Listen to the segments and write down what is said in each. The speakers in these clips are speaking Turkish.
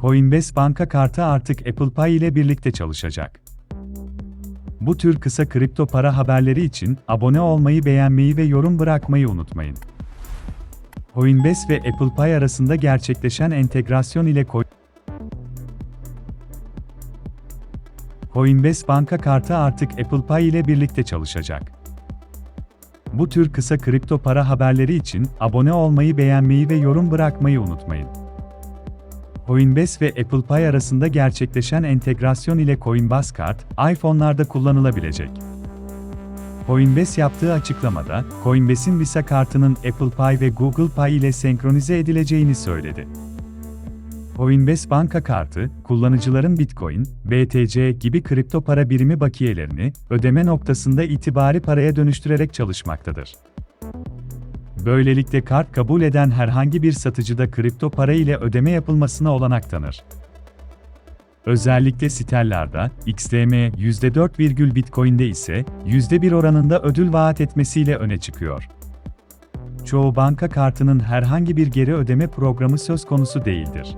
Coinbase banka kartı artık Apple Pay ile birlikte çalışacak. Bu tür kısa kripto para haberleri için abone olmayı, beğenmeyi ve yorum bırakmayı unutmayın. Coinbase ve Apple Pay arasında gerçekleşen entegrasyon ile Coin Coinbase banka kartı artık Apple Pay ile birlikte çalışacak. Bu tür kısa kripto para haberleri için abone olmayı, beğenmeyi ve yorum bırakmayı unutmayın. Coinbase ve Apple Pay arasında gerçekleşen entegrasyon ile Coinbase Kart, iPhone'larda kullanılabilecek. Coinbase yaptığı açıklamada, Coinbase'in Visa kartının Apple Pay ve Google Pay ile senkronize edileceğini söyledi. Coinbase banka kartı, kullanıcıların Bitcoin, BTC gibi kripto para birimi bakiyelerini ödeme noktasında itibari paraya dönüştürerek çalışmaktadır. Böylelikle kart kabul eden herhangi bir satıcıda kripto para ile ödeme yapılmasına olanak tanır. Özellikle Stellar'da, XTM %4, Bitcoin'de ise %1 oranında ödül vaat etmesiyle öne çıkıyor. Çoğu banka kartının herhangi bir geri ödeme programı söz konusu değildir.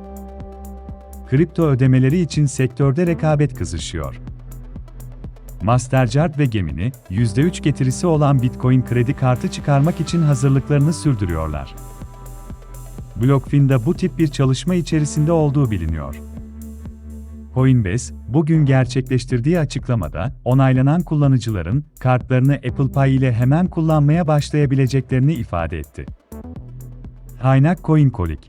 Kripto ödemeleri için sektörde rekabet kızışıyor. Mastercard ve Gemini, %3 getirisi olan Bitcoin kredi kartı çıkarmak için hazırlıklarını sürdürüyorlar. BlockFin de bu tip bir çalışma içerisinde olduğu biliniyor. Coinbase, bugün gerçekleştirdiği açıklamada, onaylanan kullanıcıların, kartlarını Apple Pay ile hemen kullanmaya başlayabileceklerini ifade etti. Kaynak CoinColic